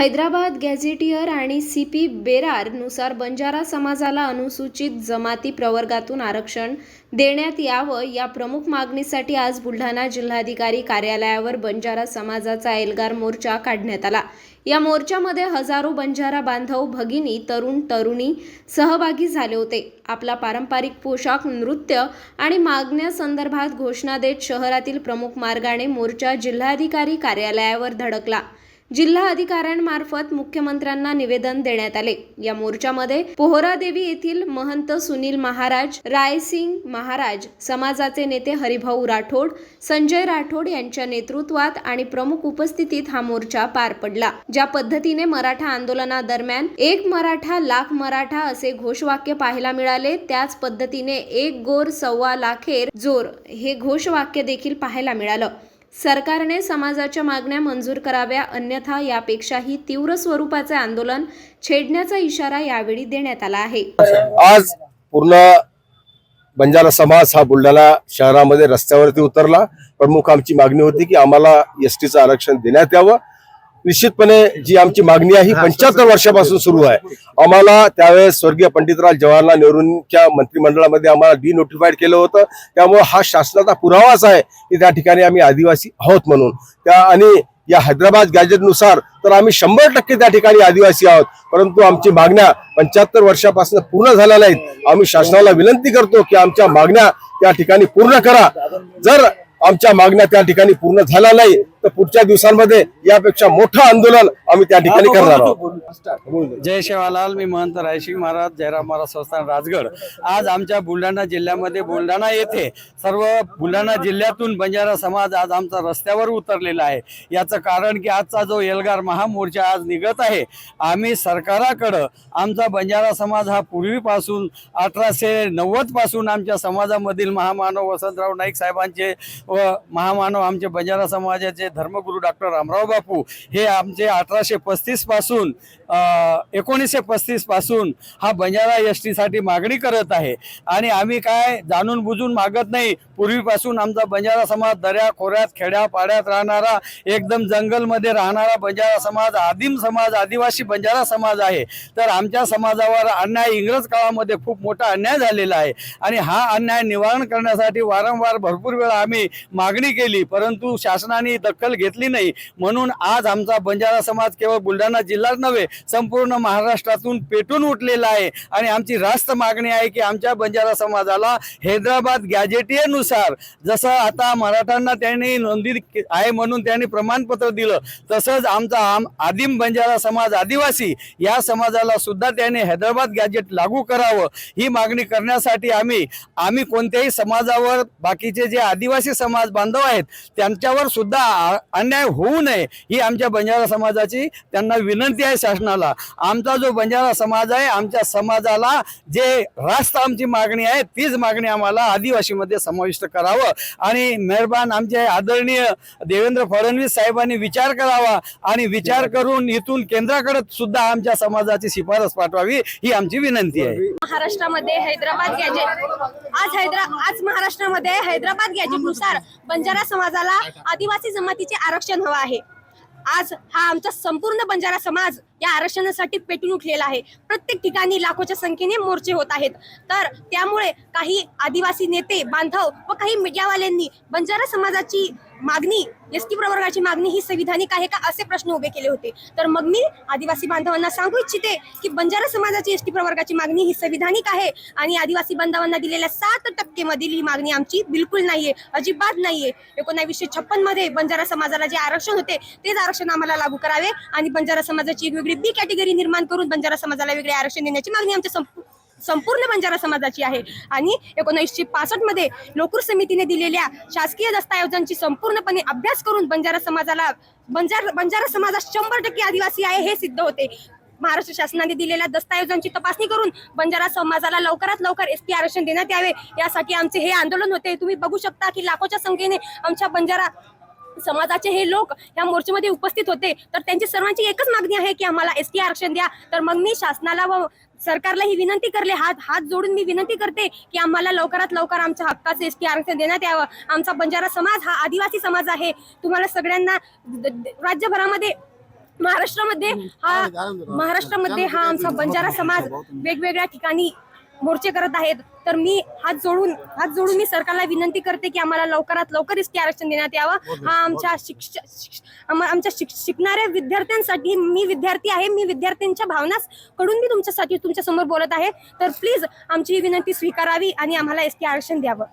Hyderabad gazetteer आणि C P बेरारनुसार बंजारा समाजाला अनुसूचित जमाती प्रवर्गातून आरक्षण देण्यात यावं या प्रमुख मागणीसाठी आज बुलढाणा जिल्हाधिकारी कार्यालयावर बंजारा समाजाचा एल्गार मोर्चा काढण्यात आला. या मोर्चामध्ये हजारो बंजारा बांधव भगिनी तरुण तरुणी सहभागी झाले होते. आपला पारंपरिक पोशाख नृत्य आणि मागण्यासंदर्भात घोषणा देत शहरातील प्रमुख मार्गाने मोर्चा जिल्हाधिकारी कार्यालयावर धडकला. जिल्हा अधिकाऱ्यांमार्फत मुख्यमंत्र्यांना निवेदन देण्यात आले. या मोर्चामध्ये पोहरादेवी येथील महंत सुनील महाराज रायसिंग महाराज समाजाचे नेते हरिभाऊ राठोड संजय राठोड यांच्या नेतृत्वात आणि प्रमुख उपस्थितीत हा मोर्चा पार पडला. ज्या पद्धतीने मराठा आंदोलनादरम्यान एक मराठा लाख मराठा असे घोषवाक्य पाहायला मिळाले त्याच पद्धतीने एक गोर सव्वा लाखेर जोर हे घोषवाक्य देखील पाहायला मिळालं. सरकारने समाजाच्या मागण्या मंजूर कराव्या अन्यथा यापेक्षाही तीव्र स्वरूपाचे आंदोलन छेडण्याचा इशारा यावेळी देण्यात आला आहे. आज पूर्ण बंजारा समाज हा बुलढाणा शहरामध्ये रस्त्यावरती उतरला. प्रमुख आमची मागणी होती की आम्हाला एस टीचं आरक्षण देण्यात यावं. निश्चितपणे जी आमची मागणी आहे ही पंच्याहत्तर वर्षापासून सुरू आहे. आम्हाला त्यावेळेस स्वर्गीय पंडितराव जवाहरलाल नेहरूंच्या मंत्रिमंडळामध्ये आम्हाला डिनोटिफाईड केलं होतं. त्यामुळे हा शासनाचा पुरावाच आहे की त्या ठिकाणी आम्ही आदिवासी आहोत म्हणून. त्या आणि या हैदराबाद गॅजेटनुसार तर आम्ही शंभर टक्के त्या ठिकाणी आदिवासी आहोत. परंतु आमची मागण्या पंच्याहत्तर वर्षापासून पूर्ण झाल्या नाहीत आम्ही शासनाला विनंती करतो की आमच्या मागण्या त्या ठिकाणी पूर्ण करा. जर आमच्या मागण्या त्या ठिकाणी पूर्ण झाल्या नाही तर पुढच्या दिवसांमध्ये यापेक्षा मोठं आंदोलन आम्ही त्या ठिकाणी करणार आहोत. जय शेवालाल मी महंत रायसिंग महाराज जयराम महाराज संस्थान राजगड. आज आमच्या बुलढाणा जिल्ह्यामध्ये बुलढाणा येथे सर्व बुलढाणा जिल्ह्यातून बंजारा समाज आज आमचा रस्त्यावर उतरलेला आहे. याचं कारण की आजचा जो एल्गार महामोर्चा आज निघत आहे आम्ही सरकाराकडं आमचा बंजारा समाज हा पूर्वीपासून अठराशे नव्वदपासून आमच्या समाजामधील महामानव वसंतराव नाईक साहेबांचे व महामानव आमचे बंजारा समाजाचे धर्मगुरू डॉक्टर रामराव बापू हे आमचे अठराशे पस्तीसपासून एकोणीसशे पस्तीसपासून हा बंजारा एस टीसाठी मागणी करत आहे. आणि आम्ही काय जाणून बुजून मागत नाही पूर्वीपासून आमचा बंजारा समाज दऱ्या खोऱ्यात खेड्या पाड्यात राहणारा एकदम जंगलमध्ये राहणारा बंजारा समाज आदिम समाज आदिवासी बंजारा समाज आहे. तर आमच्या समाजावर अन्याय इंग्रज काळामध्ये खूप मोठा अन्याय झालेला आहे. आणि हा अन्याय निवारण करण्यासाठी वारंवार भरपूर वेळा आम्ही मागणी केली परंतु शासनाने दखल घेतली नाही. म्हणून आज आमचा बंजारा समाज केवळ बुलढाणा जिल्हाच नव्हे संपूर्ण महाराष्ट्रातून पेटून उठलेला आहे. आणि आमची रास्त मागणी आहे की आमच्या बंजारा समाजाला हैदराबाद गॅजेटियनुसार जसं आता मराठ्यांना त्यांनी नोंदणी आहे म्हणून त्यांनी प्रमाणपत्र दिलं तसंच आमचा आम आदिम बंजारा समाज आदिवासी या समाजाला सुद्धा त्यांनी हैदराबाद गॅजेट लागू करावं. ही मागणी करण्यासाठी आम्ही आम्ही कोणत्याही समाजावर बाकीचे जे आदिवासी समाज बांधव आहेत त्यांच्यावर सुद्धा अन्याय होऊ नये ही आमच्या बंजारा समाजाची त्यांना विनंती आहे शासनाला. आमचा जो बंजारा समाज आहे आमच्या समाजाला जे रास्त आमची मागणी आहे तीच मागणी आम्हाला आदिवासीमध्ये समाविष्ट करावं आणि मेहरबान आमचे आदरणीय देवेंद्र फडणवीस साहेबांनी विचार करावा आणि विचार करून इथून केंद्राकडे सुद्धा आमच्या समाजाची शिफारस पाठवावी ही आमची विनंती आहे. महाराष्ट्रामध्ये हैदराबाद गॅजेट. आज हैदरा आज महाराष्ट्रामध्ये हैदराबाद गॅजेटनुसार बंजारा समाजाला आदिवासी जमातीचे आरक्षण हवं आहे. आज हा आमचा संपूर्ण बंजारा समाज या आरक्षणासाठी पेटून उठलेला आहे. प्रत्येक ठिकाणी लाखोच्या संख्येने मोर्चे होत आहेत. तर त्यामुळे काही आदिवासी नेते बांधव व काही मीडियावाल्यांनी बंजारा समाजाची मागणी एस टी प्रवर्गाची मागणी ही संविधानिक आहे का असे प्रश्न उभे केले होते. तर मग मी आदिवासी बांधवांना सांगू इच्छिते की बंजारा समाजाची एस टी प्रवर्गाची मागणी ही संविधानिक आहे आणि आदिवासी बांधवांना दिलेल्या सात टक्के मधील ही मागणी आमची बिलकुल नाहीये अजिबात नाहीये. एकोणावीसशे छप्पनमध्ये बंजारा समाजाला जे आरक्षण होते तेच आरक्षण आम्हाला लागू करावे आणि बंजारा समाजाची एक वेगळी बी कॅटेगरी निर्माण करून बंजारा समाजाला वेगळे आरक्षण देण्याची मागणी आमच्या संपूर्ण संपूर्ण बंजारा समाजाची आहे. आणि एकोणीसशे पासष्टमध्ये लोकूर समितीने दिलेल्या शासकीय दस्तऐवजांची संपूर्णपणे अभ्यास करून बंजारा समाजाला बंजार बंजारा समाजात शंभर टक्के आदिवासी आहे हे सिद्ध होते. महाराष्ट्र शासनाने दिलेल्या दस्तऐवजांची तपासणी करून बंजारा समाजाला लवकरात लवकर एस टी आरक्षण देण्यात यावे. यासाठी आमचे हे आंदोलन होते. तुम्ही बघू शकता की लाखोच्या संख्येने आमच्या बंजारा समाजाचे हे लोक या मोर्चेमध्ये उपस्थित होते. तर त्यांची सर्वांची एकच मागणी आहे की आम्हाला एस टी आरक्षण द्या. तर मग मी शासनाला व सरकारला ही विनंती करले. हात हात जोडून मी विनंती करते की आम्हाला लवकरात लवकर आमच्या हक्काचे एस टी आरक्षण देण्यात यावं. आमचा बंजारा समाज हा आदिवासी समाज आहे. तुम्हाला सगळ्यांना राज्यभरामध्ये महाराष्ट्रामध्ये हा महाराष्ट्रामध्ये हा आमचा बंजारा समाज वेगवेगळ्या ठिकाणी मोर्चे करत आहेत तर मी हात जोडून हात जोडून मी सरकारला विनंती करते की आम्हाला लवकरात लवकर एसटी आरक्षण देण्यात यावं. हा आमच्या शिक्ष शिक्ष- आम- आमच्या शिक- शिकणाऱ्या विद्यार्थ्यांसाठी मी विद्यार्थी आहे मी विद्यार्थ्यांच्या भावना कडून मी तुमच्यासाठी तुमच्यासमोर बोलत आहे. तर प्लीज आमची ही विनंती स्वीकारावी आणि आम्हाला एसटी आरक्षण द्यावं.